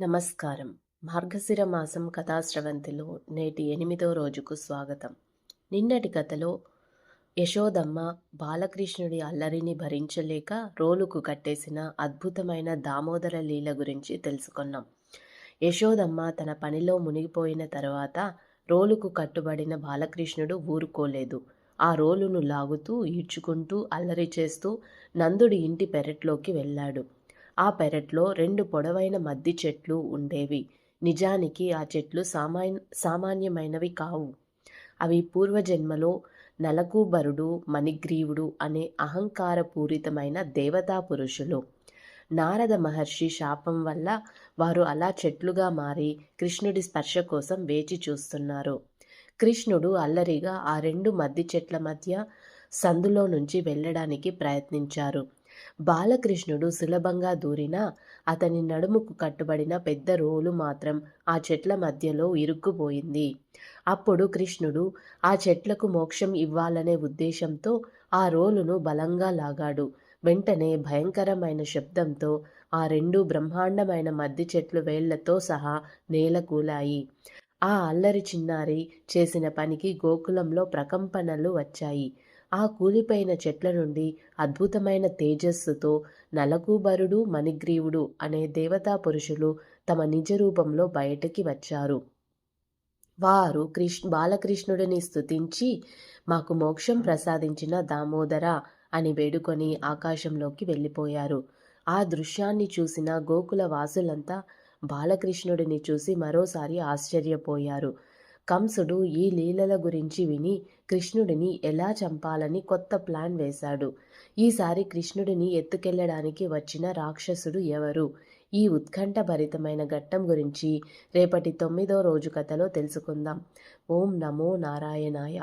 నమస్కారం. మార్గశిర మాసం కథాశ్రవంతిలో నేటి ఎనిమిదో రోజుకు స్వాగతం. నిన్నటి కథలో యశోదమ్మ బాలకృష్ణుడి అల్లరిని భరించలేక రోలుకు కట్టేసిన అద్భుతమైన దామోదర లీల గురించి తెలుసుకున్నాం. యశోదమ్మ తన పనిలో మునిగిపోయిన తర్వాత రోలుకు కట్టుబడిన బాలకృష్ణుడు ఊరుకోలేదు. ఆ రోలును లాగుతూ ఈడ్చుకుంటూ అల్లరి చేస్తూ నందుడి ఇంటి పెరట్లోకి వెళ్ళాడు. ఆ పెరట్లో రెండు పొడవైన మద్ది చెట్లు ఉండేవి. నిజానికి ఆ చెట్లు సామాన్ సామాన్యమైనవి కావు. అవి పూర్వజన్మలో నలకూబరుడు మణిగ్రీవుడు అనే అహంకారపూరితమైన దేవతా పురుషులు నారద మహర్షి శాపం వల్ల వారు అలా చెట్లుగా మారి కృష్ణుడి స్పర్శ కోసం వేచి చూస్తున్నారు. కృష్ణుడు అల్లరిగా ఆ రెండు మద్ది చెట్ల మధ్య సందులో నుంచి వెళ్ళడానికి ప్రయత్నించారు. బాలకృష్ణుడు సులభంగా దూరినా అతని నడుముకు కట్టుబడిన పెద్ద రోలు మాత్రం ఆ చెట్ల మధ్యలో ఇరుక్కుపోయింది. అప్పుడు కృష్ణుడు ఆ చెట్లకు మోక్షం ఇవ్వాలనే ఉద్దేశంతో ఆ రోలును బలంగా లాగాడు. వెంటనే భయంకరమైన శబ్దంతో ఆ రెండు బ్రహ్మాండమైన మద్ది చెట్లు వేళ్ళతో సహా నేలకూలాయి ఆ అల్లరి చిన్నారి చేసిన పనికి గోకులంలో ప్రకంపనలు వచ్చాయి. ఆ కూలిపోయిన చెట్ల నుండి అద్భుతమైన తేజస్సుతో నలకూబరుడు మణిగ్రీవుడు అనే దేవతా పురుషులు తమ నిజ రూపంలో బయటికి వచ్చారు. వారు కృష్ణ బాలకృష్ణుడిని స్తుతించి మాకు మోక్షం ప్రసాదించిన దామోదర అని వేడుకొని ఆకాశంలోకి వెళ్ళిపోయారు. ఆ దృశ్యాన్ని చూసిన గోకుల వాసులంతా బాలకృష్ణుడిని చూసి మరోసారి ఆశ్చర్యపోయారు. కంసుడు ఈ లీలల గురించి విని కృష్ణుడిని ఎలా చంపాలని కొత్త ప్లాన్ వేశాడు. ఈసారి కృష్ణుడిని ఎత్తుకెళ్ళడానికి వచ్చిన రాక్షసుడు ఎవరు? ఈ ఉత్కంఠభరితమైన ఘట్టం గురించి రేపటి తొమ్మిదో రోజు కథలో తెలుసుకుందాం. ఓం నమో నారాయణాయ.